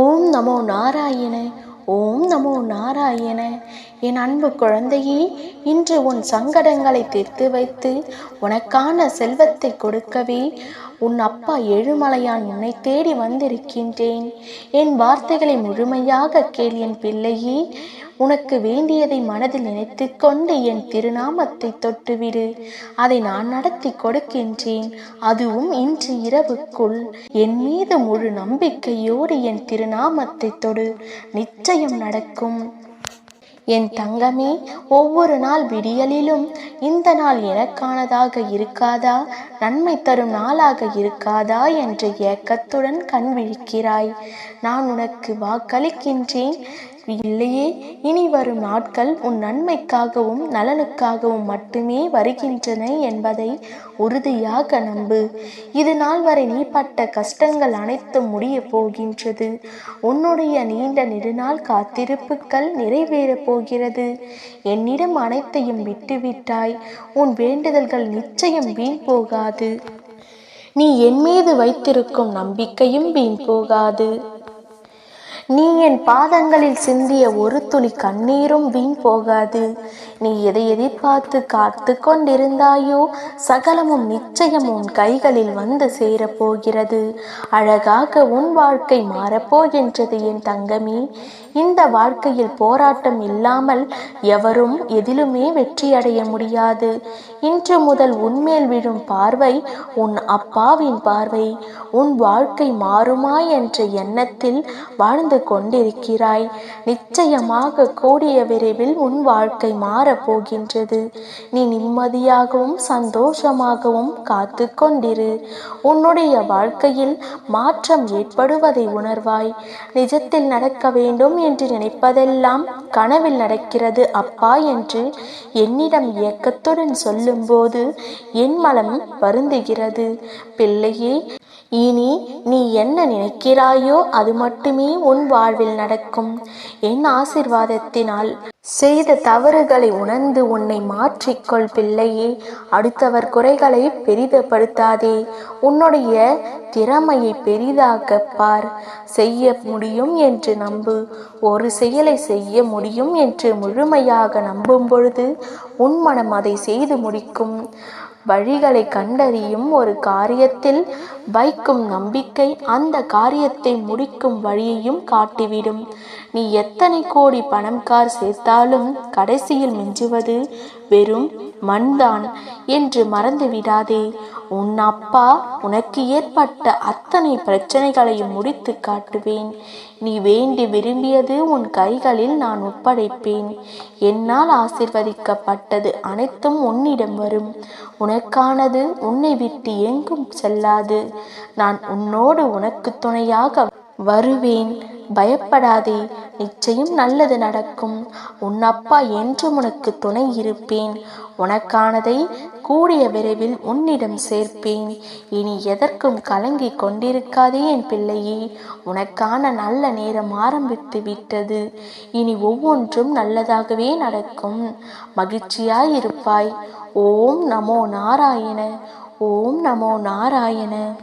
ஓம் நமோ நாராயண ஓம் நமோ நாராயண. என் அன்பு குழந்தையே இன்று உன் சங்கடங்களை தீர்த்து வைத்து உனக்கான செல்வத்தை கொடுக்கவே உன் அப்பா ஏழுமலையான் உன்னை தேடி வந்திருக்கின்றேன். என் வார்த்தைகளை முழுமையாக கேள் என் பிள்ளையே. உனக்கு வேண்டியதை மனதில் நினைத்து கொண்டு என் திருநாமத்தை தொட்டுவிடு. அதை நான் நடத்தி கொடுக்கின்றேன். அதுவும் இன்று இரவுக்குள். என் மீது முழு நம்பிக்கையோடு என் திருநாமத்தை தொடு. நிச்சயம் நடக்கும். என் தங்கமே ஒவ்வொரு நாள் விடியலிலும் இந்த நாள் எனக்கானதாக இருக்காதா? நன்மை தரும் நாளாக இருக்காதா? என்ற ஏக்கத்துடன் கண் விழிக்கிறாய். நான் உனக்கு வாக்களிக்கின்றேன். இல்லையே இனி வரும் நாட்கள் உன் நன்மைக்காகவும் நலனுக்காகவும் மட்டுமே வருகின்றன என்பதை உறுதியாக நம்பு. இது நாள் வரை நீ பட்ட கஷ்டங்கள் அனைத்தும் முடிய போகின்றது. உன்னுடைய நீண்ட நெடுநாள் காத்திருப்புகள் நிறைவேறப் போகிறது. என்னிடம் அனைத்தையும் விட்டுவிட்டாய். உன் வேண்டுதல்கள் நிச்சயம் வீண் போகாது. நீ என் மீது வைத்திருக்கும் நம்பிக்கையும் வீண் போகாது. நீ என் பாதங்களில் சிந்திய ஒரு துளி கண்ணீரும் வீண் போகாது. நீ எதை எதிர்பார்த்து காத்து கொண்டிருந்தாயோ சகலமும் நிச்சயம் உன் கைகளில் வந்து சேரப்போகிறது. அழகாக உன் வாழ்க்கை மாறப்போகின்றது என் தங்கமே. இந்த வாழ்க்கையில் போராட்டம் இல்லாமல் எவரும் எதிலுமே வெற்றியடைய முடியாது. இன்று முதல் உன்மேல் விழும் பார்வை உன் அப்பாவின் பார்வை உன் வாழ்க்கை மாறுமா என்ற எண்ணத்தில் வாழ்ந்து கொண்டிருக்கிறாய். நிச்சயமாக கூடிய விரைவில் உன் வாழ்க்கை மாறப் போகின்றது. நீ நிம்மதியாகவும் சந்தோஷமாகவும் காத்து கொண்டிரு. உன்னுடைய வாழ்க்கையில் மாற்றம் ஏற்படுவதை உணர்வாய். நிஜத்தில் நடக்க வேண்டும் என்று நினைப்பதெல்லாம் கனவில் நடக்கிறது அப்பா என்று என்னிடம் இயக்கத்துடன் சொல்லும்போது என் மனம் வருந்துகிறது. பிள்ளையே இனி நீ என்ன நினைக்கிறாயோ அது மட்டுமே உன் வாழ்வில் நடக்கும். என் ஆசிர்வாதத்தினால் செய்த தவறுகளை உணர்ந்து உன்னை மாற்றிக்கொள் பிள்ளையே. அடுத்தவர் குறைகளை பெரிதப்படுத்தாதே உன்னுடைய திறமையை பெரிதாக்க பார். செய்ய முடியும் என்று நம்பு. ஒரு செயலை செய்ய முடியும் என்று முழுமையாக நம்பும் பொழுது உன் மனம் அதை செய்து முடிக்கும். வழிகளை கண்டறியும் ஒரு காரியத்தில் வைக்கும் நம்பிக்கை அந்த காரியத்தை முடிக்கும் வழியையும் காட்டிவிடும். நீ எத்தனை கோடி பணம் கார் சேர்த்தாலும் கடைசியில் மிஞ்சுவது வெறும் மண்தான் என்று மறந்து விடாதே. உன் அப்பா உனக்கு ஏற்பட்ட அத்தனை பிரச்சனைகளையும் முடித்து காட்டுவேன். நீ வேண்டி விரும்பியது உன் கைகளில் நான் ஒப்படைப்பேன். என்னால் ஆசிர்வதிக்கப்பட்டது அனைத்தும் உன்னிடம் வரும். உனக்கானது உன்னை விட்டு எங்கும் செல்லாது. நான் உன்னோடு உனக்கு துணையாக வருவேன். பயப்படாதே நிச்சயம் நல்லது நடக்கும். உன் அப்பா என்றும் உனக்கு துணை இருப்பேன். உனக்கானதை கூடிய விரைவில் உன்னிடம் சேர்ப்பேன். இனி எதற்கும் கலங்கி கொண்டிருக்காதே என் பிள்ளையே. உனக்கான நல்ல நேரம் ஆரம்பித்து விட்டது. இனி ஒவ்வொன்றும் நல்லதாகவே நடக்கும். மகிழ்ச்சியாயிருப்பாய். ஓம் நமோ நாராயண. ஓம் நமோ நாராயண.